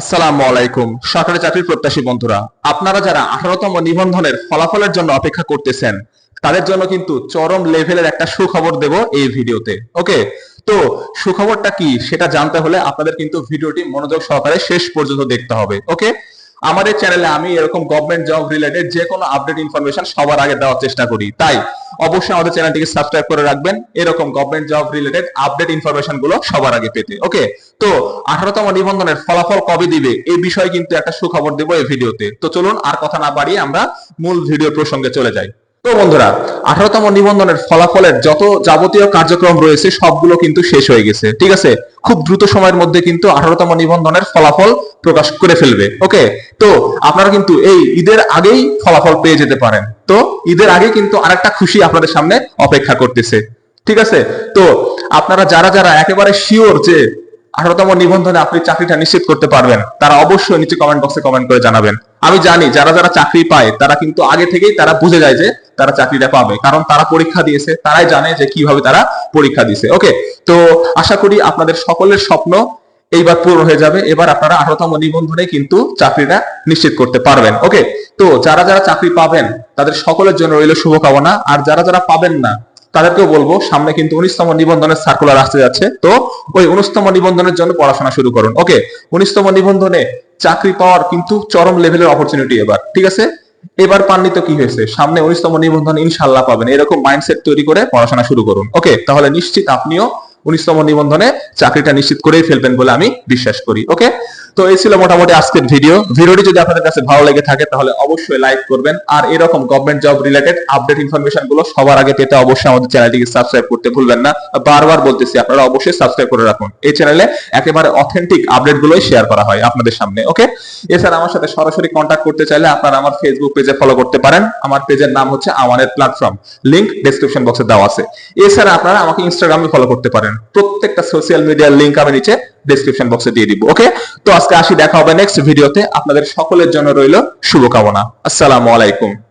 আসসালামু আলাইকুম, সরকারি চাকরির প্রত্যাশী বন্ধুরা। আপনারা যারা আঠারোতম নিবন্ধনের ফলাফলের জন্য অপেক্ষা করতেছেন, তাদের জন্য কিন্তু চরম লেভেলের একটা সুখবর দেব এই ভিডিওতে। ওকে? তো সুখবরটা কি সেটা জানতে হলে আপনাদের কিন্তু ভিডিওটি মনোযোগ সহকারে শেষ পর্যন্ত দেখতে হবে। ওকে? আমাদের চ্যানেলে আমি এরকম গভর্নমেন্ট জব রিলেটেড যে কোনো আপডেট ইনফরমেশন সবার আগে দেওয়ার চেষ্টা করি। তাই অবশ্যই আমাদের চ্যানেলটিকে সাবস্ক্রাইব করে রাখবেন। এরকম গভর্নমেন্ট জব রিলেটেড আপডেট ইনফরমেশনগুলো সবার আগে পেতে ওকে তো আঠারোতম নিবন্ধনের ফলাফল কবে দিবে? এই বিষয়ে কিন্তু একটা সুখবর দেবো এই ভিডিওতে তো। চলুন আর কথা না বাড়িয়ে আমরা মূল ভিডিও প্রসঙ্গে চলে যাই। তো বন্ধুরা, আঠারোতম নিবন্ধনের ফলাফলের যত যাবতীয় কার্যক্রম রয়েছে, সবগুলো কিন্তু শেষ হয়ে গেছে। ঠিক আছে? খুব দ্রুত সময়ের মধ্যে কিন্তু আঠারোতম নিবন্ধনের ফলাফল প্রকাশ করে ফেলবে। ওকে? তো আপনারা কিন্তু এই ঈদের আগেই ফলাফল পেয়ে যেতে পারেন। তো ঈদের আগে কিন্তু আরেকটা খুশি আপনাদের সামনে অপেক্ষা করতেছে। ঠিক আছে? তো আপনারা যারা যারা একেবারে শিওর যে আঠারোতম নিবন্ধনে আপনি চাকরিটা নিশ্চিত করতে পারবেন, তারা অবশ্যই নিচে কমেন্ট বক্সে কমেন্ট করে জানাবেন। আমি জানি, যারা যারা চাকরি পায়, তারা কিন্তু আগে থেকেই তারা বুঝে যায় যে তারা চাকরিটা পাবে। কারণ তারা পরীক্ষা দিয়েছে, তারাই জানে যে কীভাবে তারা পরীক্ষা দিয়েছে ওকে তো আশা করি আপনাদের সকলের স্বপ্ন এইবার পূরণ হয়ে যাবে। এবার আপনারা আঠারোতম নিবন্ধনে কিন্তু চাকরিটা নিশ্চিত করতে পারবেন। ওকে তো যারা যারা চাকরি পাবেন, তাদের সকলের জন্য রইল শুভকামনা। আর যারা যারা পাবেন না, তাদেরকেও বলব, সামনে কিন্তু উনিশতম নিবন্ধনের সার্কুলার আসতে যাচ্ছে। তো ওই উনিশতম নিবন্ধনের জন্য পড়াশোনা শুরু করুন। ওকে উনিশতম নিবন্ধনে চাকরি পাওয়ার কিন্তু চরম লেভেলের অপরচুনিটি এবার। ঠিক আছে? এবার পাননি তো কি হয়েছে? সামনে উনিশতম নিবন্ধন ইনশাল্লাহ পাবেন। এরকম মাইন্ডসেট তৈরি করে পড়াশোনা শুরু করুন। ওকে তাহলে নিশ্চিত আপনিও উনিশতম নিবন্ধনে চাকরিটা নিশ্চিত করেই ফেলবেন বলে আমি বিশ্বাস করি। ওকে তো এই ছিল মোটামুটি আজকের ভিডিও ভিডিওটি যদি আপনাদের কাছে ভালো লেগে থাকে, তাহলে অবশ্যই লাইক করবেন। আর এরকম গভর্নমেন্ট জব রিলেটেড আপডেট ইনফরমেশনগুলো সবার আগে পেতে অবশ্যই আমাদের চ্যানেলটিকে সাবস্ক্রাইব করতে ভুলবেন না। বারবার বলতেছি, আপনারা অবশ্যই সাবস্ক্রাইব করে রাখুন। এই চ্যানেলে একেবারে অথেন্টিক আপডেট গুলোই শেয়ার করা হয় আপনাদের সামনে ওকে এছাড়া আমার সাথে সরাসরি কন্ট্যাক্ট করতে চাইলে আপনারা আমার ফেসবুক পেজে ফলো করতে পারেন। আমার পেজের নাম হচ্ছে আমাদের প্ল্যাটফর্ম লিংক ডেসক্রিপশন বক্সে দেওয়া আছে। এছাড়া আপনারা আমাকে ইনস্টাগ্রামে ফলো করতে পারেন। প্রত্যেকটা সোশ্যাল মিডিয়ার লিংক আমি নিচে ডেসক্রিপশন বক্সে দিয়ে দিব ওকে তো আজকে আসি, দেখা হবে নেক্সট ভিডিওতে আপনাদের সকলের জন্য রইল শুভকামনা। আসসালামু আলাইকুম।